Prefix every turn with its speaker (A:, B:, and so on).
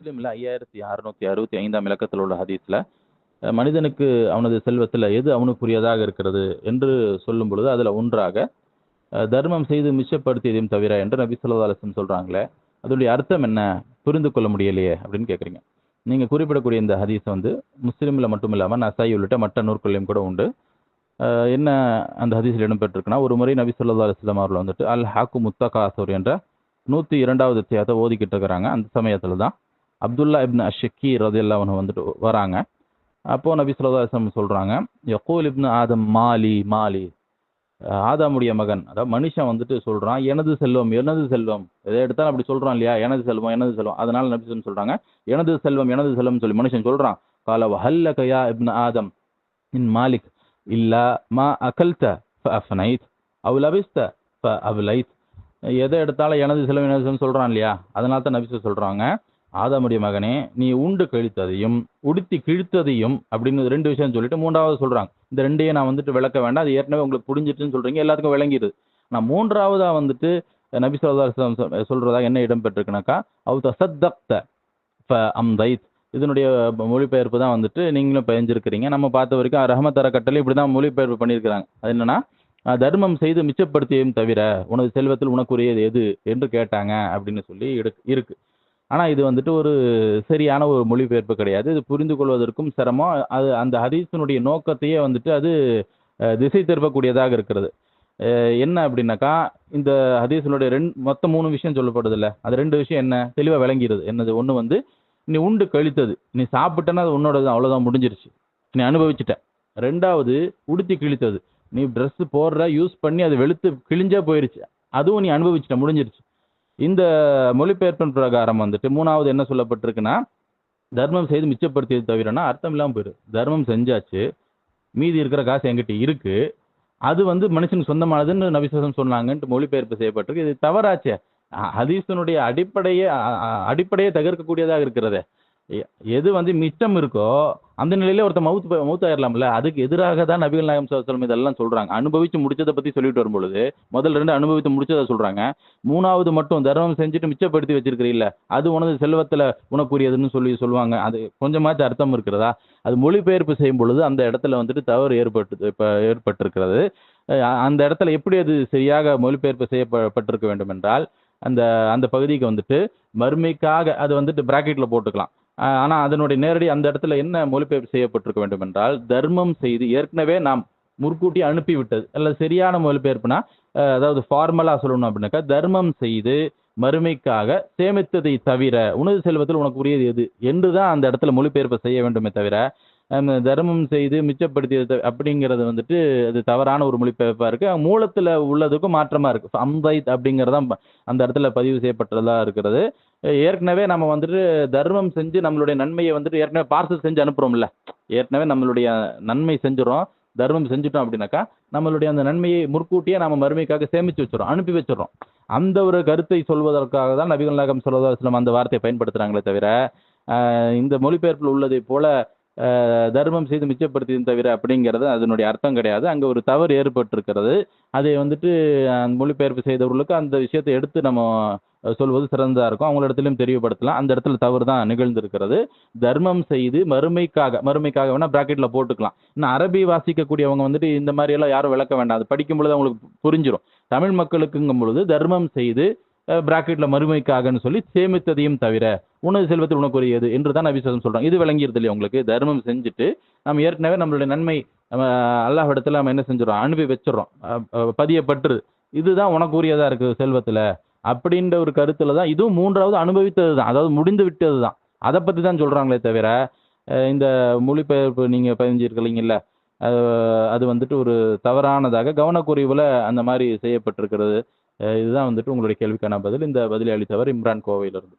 A: முஸ்லீமில் ஐயாயிரத்தி அறுநூத்தி அறுபத்தி ஐந்தாம் இலக்கத்தில் உள்ள ஹதீஸில் மனிதனுக்கு அவனது செல்வத்தில் எது அவனுக்குரியதாக இருக்கிறது என்று சொல்லும் பொழுது அதில் ஒன்றாக தர்மம் செய்து மிச்சப்படுத்தியதையும் தவிர என்று நபி சொல்லா அலிஸ்லம் சொல்கிறாங்களே அதோடைய அர்த்தம் என்ன? புரிந்து கொள்ள முடியலையே அப்படின்னு கேட்குறீங்க நீங்கள் குறிப்பிடக்கூடிய இந்த ஹதீஸ் வந்து முஸ்லீமில் மட்டும் இல்லாமல் நசாய் உள்ளிட்ட மற்ற நூற்களையும் கூட உண்டு. என்ன அந்த ஹதீஸில் இடம்பெற்றிருக்குன்னா ஒரு முறை நபி சொல்லா அலுவலாம் அவர்கள் வந்துட்டு அல் ஹாக்கு முத்தகாசூர் என்ற நூற்றி இரண்டாவது தியாகத்தை ஓதிக்கிட்டு இருக்கிறாங்க. அந்த சமயத்தில் தான் அப்துல்லா இப்னு அஷக்கி ரதியல்லா அவனு வந்துட்டு வராங்க. அப்போது நபி சொல்லா சொல்கிறாங்க யக்கூல் இப்னு ஆதம் மாலி மாலி. ஆதாமுடைய மகன் அதாவது மனுஷன் வந்துட்டு சொல்கிறான் எனது செல்வம் எனது செல்வம். எதை எடுத்தாலும் அப்படி சொல்கிறான் இல்லையா? எனது செல்வம் எனது செல்வம். அதனால நபி சொல்லி சொல்கிறாங்க எனது செல்வம் எனது செல்வம் சொல்லி மனுஷன் சொல்கிறான் கால வஹல்ல கயா இப்னு ஆதம் இன் மாலிக் இல்லா மா அகல்த ஃபனைத் அவு லபிஸ்த ஃப அவ்லைத். எதை எடுத்தாலும் எனது செல்வம் எனது செல்வம் சொல்கிறான் இல்லையா? அதனால தான் நபி சொல்கிறாங்க ஆதாமுடைய மகனே நீ உண்டு கழித்ததையும் உடுத்தி கிழித்ததையும் அப்படின்னு ரெண்டு விஷயம் சொல்லிட்டு மூன்றாவது சொல்றாங்க. இந்த ரெண்டையும் நான் வந்துட்டு விளக்க வேண்டாம். அது ஏற்கனவே உங்களுக்கு புரிஞ்சிட்டுன்னு சொல்றீங்க. எல்லாத்துக்கும் விளங்கிடுது. நான் மூன்றாவதா வந்துட்டு நபி சொல்லா சொல்றதா என்ன இடம் பெற்றிருக்குனாக்கா அவு தசத்தப்த ஃப அம் தைத் இதனுடைய மொழிபெயர்ப்பு தான் வந்துட்டு நீங்களும் பெயர்ந்திருக்கிறீங்க நம்ம பார்த்த வரைக்கும் ரஹமத் கட்டளை இப்படி தான் மொழிபெயர்ப்பு பண்ணியிருக்கிறாங்க. அது என்னன்னா தர்மம் செய்து மிச்சப்படுத்தியதும் தவிர உனது செல்வத்தில் உனக்குரியது எது? என்று கேட்டாங்க அப்படின்னு சொல்லி இருக்கு. ஆனால் இது வந்துட்டு ஒரு சரியான ஒரு மொழிபெயர்ப்பு கிடையாது. இது புரிந்து கொள்வதற்கும் சிரமம். அது அந்த ஹதீஸினுடைய நோக்கத்தையே வந்துட்டு அது திசை திருப்பக்கூடியதாக இருக்கிறது. என்ன அப்படின்னாக்கா இந்த ஹதீஸினுடைய ரெண்டு மொத்தம் மூணு விஷயம் சொல்லப்படுது இல்லை அது ரெண்டு விஷயம் என்ன? தெளிவாக விளங்கிடுது என்னது? ஒன்று வந்து நீ உண்டு கழித்தது. நீ சாப்பிட்டேன்னா அது உன்னோட அவ்வளோதான் முடிஞ்சிருச்சு. நீ அனுபவிச்சிட்ட. ரெண்டாவது உடுத்தி கிழித்தது. நீ ட்ரெஸ் போடுற யூஸ் பண்ணி அது வெளுத்து கிழிஞ்சே போயிருச்சு. அதுவும் நீ அனுபவிச்சிட்ட முடிஞ்சிருச்சு. இந்த மொழிபெயர்ப்பின் பிரகாரம் வந்துட்டு மூணாவது என்ன சொல்லப்பட்டிருக்குன்னா தர்மம் செய்து மிச்சப்படுத்தியது தவிரனா அர்த்தம் இல்லாமல் போயிடும் தர்மம் செஞ்சாச்சு மீதி இருக்கிற காசு என்கிட்ட இருக்கு. அது வந்து மனுஷனுக்கு சொந்தமானதுன்னு நபிசுவசம் சொன்னாங்கன்ட்டு மொழிபெயர்ப்பு செய்யப்பட்டிருக்கு. இது தவறாச்சே. அ- அடிப்படையே அடிப்படையே தகர்க்கக்கூடியதாக இருக்கிறதே. எது வந்து மிச்சம் இருக்கோ அந்த நிலையில ஒருத்த மவுத் மவுத் ஆயிரலாம்ல அதுக்கு எதிராக தான் நபிகள் நாயகம் சாஸ்திரம் இதெல்லாம் சொல்றாங்க. அனுபவிச்சு முடிச்சதை பத்தி சொல்லிட்டு வரும்பொழுது முதல் ரெண்டு அனுபவித்து முடிச்சதை சொல்றாங்க. மூணாவது மட்டும் தர்மம் செஞ்சுட்டு மிச்சப்படுத்தி வச்சிருக்கிறீல்ல அது உனது செல்வத்துல உனக்குரியதுன்னு சொல்லி சொல்லுவாங்க. அது கொஞ்சமாச்சும் அர்த்தம் இருக்கிறதா? அது மொழிபெயர்ப்பு செய்யும் பொழுது அந்த இடத்துல வந்துட்டு தவறு ஏற்பட்டு இப்போ ஏற்பட்டிருக்கிறது. அந்த இடத்துல எப்படி அது சரியாக மொழிபெயர்ப்பு செய்யப்பட்டிருக்க வேண்டும் என்றால் அந்த அந்த பகுதிக்கு வந்துட்டு மறுமைக்காக அது வந்துட்டு பிராக்கெட்ல போட்டுக்கலாம். ஆனால் அதனுடைய நேரடி அந்த இடத்துல என்ன மொழிபெயர்ப்பு செய்யப்பட்டிருக்க வேண்டும் என்றால் தர்மம் செய்து ஏற்கனவே நாம் முற்கூட்டி அனுப்பிவிட்டது. அல்ல சரியான மொழிபெயர்ப்புனா அதாவது ஃபார்மலாக சொல்லணும் அப்படின்னாக்கா தர்மம் செய்து மறுமைக்காக சேமித்ததை தவிர உனது செல்வத்தில் உனக்கு உரியது எது? என்று தான் அந்த இடத்துல மொழிபெயர்ப்பு செய்ய வேண்டுமே தவிர தர்மம் செய்து மிச்சப்படுத்தியது அப்படிங்கிறது வந்துட்டு அது தவறான ஒரு மொழிபெயர்ப்பாக இருக்குது மூலத்தில் உள்ளதுக்கும் மாற்றமாக இருக்குது அம்தைத் அப்படிங்கிறதான் ப- அந்த இடத்துல பதிவு செய்யப்பட்டதாக இருக்கிறது. ஏற்கனவே நம்ம வந்துட்டு தர்மம் செஞ்சு நம்மளுடைய நன்மையை வந்துட்டு ஏற்கனவே பார்சல் செஞ்சு அனுப்புறோம்ல. ஏற்கனவே நம்மளுடைய நன்மை செஞ்சுறோம் தர்மம் செஞ்சுட்டோம் அப்படின்னாக்கா நம்மளுடைய அந்த நன்மையை முற்கூட்டியே நம்ம மறுமைக்காக சேமிச்சு வச்சிடறோம் அனுப்பி வச்சிடறோம். அந்த ஒரு கருத்தை சொல்வதற்காக தான் நபிகள் நாயகம் சொல்லதாஸ்லம் அந்த வார்த்தையை பயன்படுத்துறாங்களே தவிர இந்த மொழிபெயர்ப்பில் உள்ளதை போல தர்மம் செய்து மிச்சப்படுத்தியது தவிர அப்படிங்கிறது அதனுடைய அர்த்தம் கிடையாது. அங்கே ஒரு தவறு ஏற்பட்டிருக்கிறது. அதை வந்துட்டு மொழிபெயர்ப்பு செய்தவர்களுக்கு அந்த விஷயத்தை எடுத்து நம்ம சொல்வது சிறந்ததாக இருக்கும். அவங்களிடத்திலும் தெரியப்படுத்தலாம். அந்த இடத்துல தவறு தான் நிகழ்ந்திருக்கிறது. தர்மம் செய்து மறுமைக்காக மறுமைக்காக வேணால் ப்ராக்கெட்டில் போட்டுக்கலாம். இன்னும் அரபி வாசிக்கக்கூடியவங்க வந்துட்டு இந்த மாதிரி எல்லாம் யாரும் விளக்க வேண்டாம். அது படிக்கும் பொழுது அவங்களுக்கு புரிஞ்சிடும் தமிழ் மக்களுக்குங்கும் பொழுது தர்மம் செய்து பிராக்கெட்டில் மறுமைக்காகன்னு சொல்லி சேமித்ததையும் தவிர உனது செல்வத்தில் உனக்குரியது என்று தான் நபிசுவசம் சொல்கிறாங்க இது விளங்கிருது இல்லையா உங்களுக்கு? தர்மம் செஞ்சுட்டு நம்ம ஏற்கனவே நம்மளுடைய நன்மை நம்ம அல்லாஹ் இடத்துல நம்ம என்ன செஞ்சிடறோம்? அனுப்பி வச்சிடறோம். அஹ் இதுதான் உனக்குரியதாக இருக்குது செல்வத்தில்? அப்படின்ற ஒரு கருத்துல தான் இதுவும் மூன்றாவது அனுபவித்தது தான் அதாவது முடிந்து விட்டது தான் அதை பத்தி தான் சொல்றாங்களே தவிர இந்த மொழிபெயர்ப்பு நீங்க பதிஞ்சிருக்கீங்கல்ல அது வந்துட்டு ஒரு தவறானதாக கவனக்குறைவுல அந்த மாதிரி செய்யப்பட்டிருக்கிறது. இதுதான் வந்துட்டு உங்களுடைய கேள்விக்கான பதில். இந்த பதிலை அளித்தவர் இம்ரான் கோவையிலிருந்து.